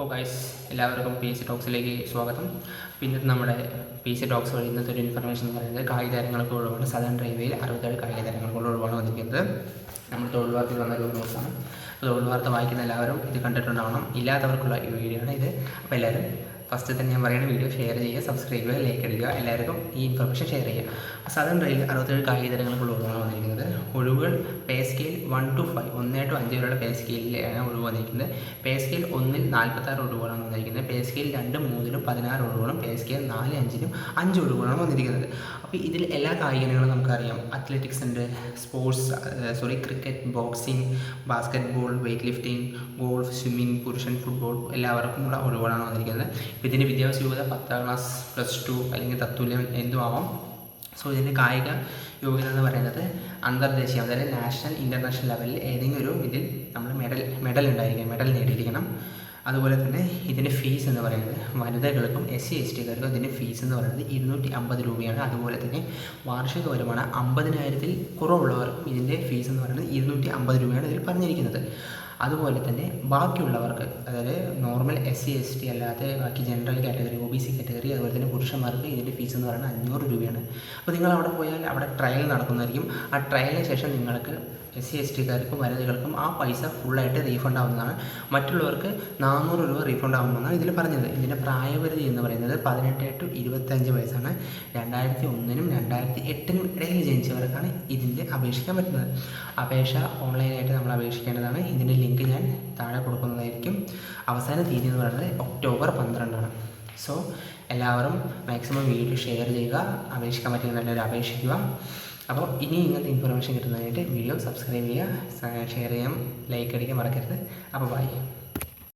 അപ്പോൾ ഗൈസ് എല്ലാവർക്കും P S C ടോക്സിലേക്ക് സ്വാഗതം. പിന്നെ നമ്മുടെ പി സി ടോക്സ് വഴി ഇന്നത്തെ ഒരു ഇൻഫർമേഷൻ എന്ന് പറയുന്നത് കായിക താരങ്ങൾക്ക് ഒഴിവാണ് സദൺ റെയിൽവേയിൽ അറുപത്തേഴ് കായിക താരങ്ങൾക്ക് ഒഴിവാണ് വന്നിരിക്കുന്നത്. നമ്മൾ തൊഴിൽ വാർത്തയിൽ വന്ന ഒരു ന്യൂസാണ് തൊഴിൽ വാർത്ത വായിക്കുന്ന എല്ലാവരും ഇത് കണ്ടിട്ടുണ്ടാവണം. ഇല്ലാത്തവർക്കുള്ള ഈ വീഡിയോ ആണ് ഇത്. അപ്പോൾ എല്ലാവരും ഫസ്റ്റ് തന്നെ ഞാൻ പറയുന്ന വീഡിയോ ഷെയർ ചെയ്യുക സബ്സ്ക്രൈബ് ചെയ്യുക ലൈക്ക് അടിക്കുക എല്ലാവർക്കും ഈ ഇൻഫർമേഷൻ ഷെയർ ചെയ്യുക. സദൺ റെയിൽ അറുപത്തേഴ് കായിക താരങ്ങൾക്ക് ഒഴിവാണ് വന്നിരിക്കുന്നത്. ഒഴിവുകൾ pay scale one two five ഒന്നേ ടു അഞ്ച് വരെയുള്ള പേ സ്കെയിലാണ് ഒഴിവ് വന്നിരിക്കുന്നത്. പേ സ്കെയിൽ ഒന്നിൽ നാൽപ്പത്താറ് ഒഴിവുകളാണ് വന്നിരിക്കുന്നത്. പേ സ്കെയിൽ രണ്ട് മൂന്നിലും പതിനാറ് ഒഴിവുകളും പേ സ്കെയിൽ നാല് അഞ്ചിലും അഞ്ച് ഒഴിവുകളാണ് വന്നിരിക്കുന്നത്. അപ്പോൾ ഇതിൽ എല്ലാ കായിക ഇനങ്ങളും നമുക്കറിയാം. അത്ലറ്റിക്സ് ഉണ്ട് sports sorry cricket boxing basketball weightlifting golf swimming പുരുഷൻ ഫുട്ബോൾ എല്ലാവർക്കുമുള്ള ഒഴിവുകളാണ് വന്നിരിക്കുന്നത്. ഇതിന്റെ വിദ്യാഭ്യാസ യോഗ്യത പത്താം ക്ലാസ് പ്ലസ് ടു അല്ലെങ്കിൽ തത്തുല്യം എന്തും ആവാം. സോ ഇതിന്റെ കായിക യോഗ്യത എന്ന് പറയുന്നത് അന്തർദേശീയ അതായത് നാഷണൽ ഇന്റർനാഷണൽ ലെവലിൽ ഏതെങ്കിലും ഒരു ഇതിൽ നമ്മൾ മെഡൽ മെഡൽ ഉണ്ടായിരിക്കണം മെഡൽ നേടിയിരിക്കണം. അതുപോലെ തന്നെ ഇതിന്റെ ഫീസ് എന്ന് പറയുന്നത് വനിതകൾക്കും എസ് സി എസ് ടിക്കാർക്കും ഇതിന്റെ ഫീസ് എന്ന് പറയുന്നത് ഇരുന്നൂറ്റി അമ്പത് രൂപയാണ്. അതുപോലെ തന്നെ വാർഷിക വരുമാനം അമ്പതിനായിരത്തിൽ കുറവുള്ളവർക്കും ഇതിന്റെ ഫീസ് എന്ന് പറയുന്നത് ഇരുന്നൂറ്റി അമ്പത് രൂപയാണ് ഇതിൽ പറഞ്ഞിരിക്കുന്നത്. അതുപോലെ തന്നെ ബാക്കിയുള്ളവർക്ക് അതായത് എസ് സി എസ് ടി അല്ലാതെ ബാക്കി general category O B C category അതുപോലെ തന്നെ പുരുഷന്മാർക്ക് ഇതിന്റെ ഫീസ് എന്ന് പറയുന്നത് അഞ്ഞൂറ് രൂപയാണ്. അപ്പോൾ നിങ്ങൾ അവിടെ പോയാൽ അവിടെ ട്രയൽ നടക്കുന്നതായിരിക്കും. ആ ട്രയലിന് ശേഷം നിങ്ങൾക്ക് എസ് സി എസ് ടിക്കാർക്കും വനിതകൾക്കും ആ പൈസ ഫുള്ളായിട്ട് റീഫണ്ട് ആവുന്നതാണ്. മറ്റുള്ളവർക്ക് നാനൂറ് രൂപ റീഫണ്ട് ആവുമെന്നാണ് ഇതിൽ പറഞ്ഞത്. ഇതിന്റെ പ്രായപരിധി എന്ന് പറയുന്നത് പതിനെട്ട് ടു ഇരുപത്തഞ്ച് വയസ്സാണ്. രണ്ടായിരത്തി ഒന്നിനും രണ്ടായിരത്തി എട്ടിനും ഇടയിൽ ജനിച്ചവർക്കാണ് ഇതിന്റെ അപേക്ഷിക്കാൻ പറ്റുന്നത്. അപേക്ഷ ഓൺലൈനായിട്ട് നമ്മൾ അപേക്ഷിക്കേണ്ടതാണ്. ഇതിന്റെ ലിങ്ക് ഞാൻ താഴെ കൊടുക്കുന്നതായിരിക്കും. അവസാന തീയതി എന്ന് പറയുന്നത് ഒക്ടോബർ പന്ത്രണ്ടാണ്. സോ എല്ലാവരും മാക്സിമം വീഡിയോ ഷെയർ ചെയ്യുക അപേക്ഷിക്കാൻ നല്ലൊരു അപേക്ഷിക്കുക അപ്പോൾ ഇനി ഇങ്ങനത്തെ ഇൻഫർമേഷൻ കിട്ടുന്നതിനായിട്ട് വീഡിയോ സബ്സ്ക്രൈബ് ചെയ്യുക ഷെയർ ചെയ്യാം ലൈക്ക് അടിക്കാൻ മറക്കരുത്. അപ്പോൾ ബൈ